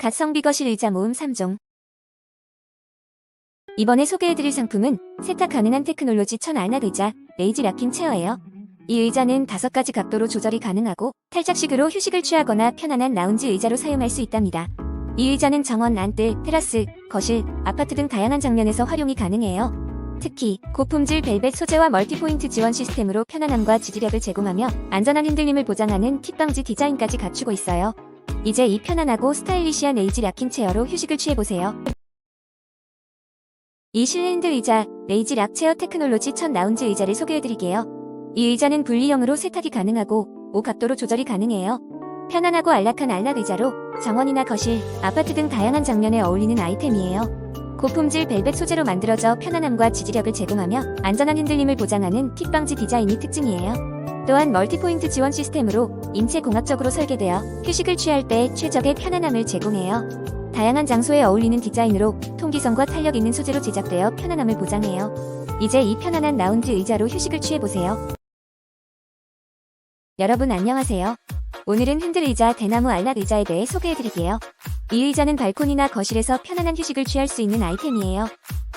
가성비 거실 의자 모음 3종. 이번에 소개해드릴 상품은 세탁 가능한 테크놀로지 천 알낫 의자, 레이지 락킹 체어예요. 이 의자는 다섯 가지 각도로 조절이 가능하고 탈착식으로 휴식을 취하거나 편안한 라운지 의자로 사용할 수 있답니다. 이 의자는 정원, 안뜰, 테라스, 거실, 아파트 등 다양한 장면에서 활용이 가능해요. 특히 고품질 벨벳 소재와 멀티포인트 지원 시스템으로 편안함과 지지력을 제공하며 안전한 흔들림을 보장하는 킥방지 디자인까지 갖추고 있어요. 이제 이 편안하고 스타일리시한 에이지 락킹 체어로 휴식을 취해보세요. 이 실내핸드 의자, 레이지 락 체어 테크놀로지 첫 라운지 의자를 소개해드릴게요. 이 의자는 분리형으로 세탁이 가능하고 5 각도로 조절이 가능해요. 편안하고 안락한 안락 의자로 정원이나 거실, 아파트 등 다양한 장면에 어울리는 아이템이에요. 고품질 벨벳 소재로 만들어져 편안함과 지지력을 제공하며 안전한 흔들림을 보장하는 킥방지 디자인이 특징이에요. 또한 멀티포인트 지원 시스템으로 인체 공학적으로 설계되어 휴식을 취할 때 최적의 편안함을 제공해요. 다양한 장소에 어울리는 디자인으로 통기성과 탄력 있는 소재로 제작되어 편안함을 보장해요. 이제 이 편안한 라운지 의자로 휴식을 취해보세요. 여러분 안녕하세요. 오늘은 흔들 의자 대나무 알락 의자에 대해 소개해드릴게요. 이 의자는 발코니나 거실에서 편안한 휴식을 취할 수 있는 아이템이에요.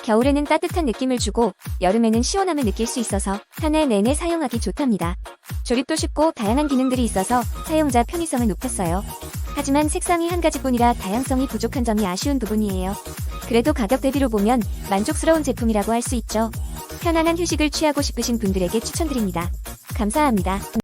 겨울에는 따뜻한 느낌을 주고 여름에는 시원함을 느낄 수 있어서 한 해 내내 사용하기 좋답니다. 조립도 쉽고 다양한 기능들이 있어서 사용자 편의성을 높였어요. 하지만 색상이 한 가지뿐이라 다양성이 부족한 점이 아쉬운 부분이에요. 그래도 가격 대비로 보면 만족스러운 제품이라고 할 수 있죠. 편안한 휴식을 취하고 싶으신 분들에게 추천드립니다. 감사합니다.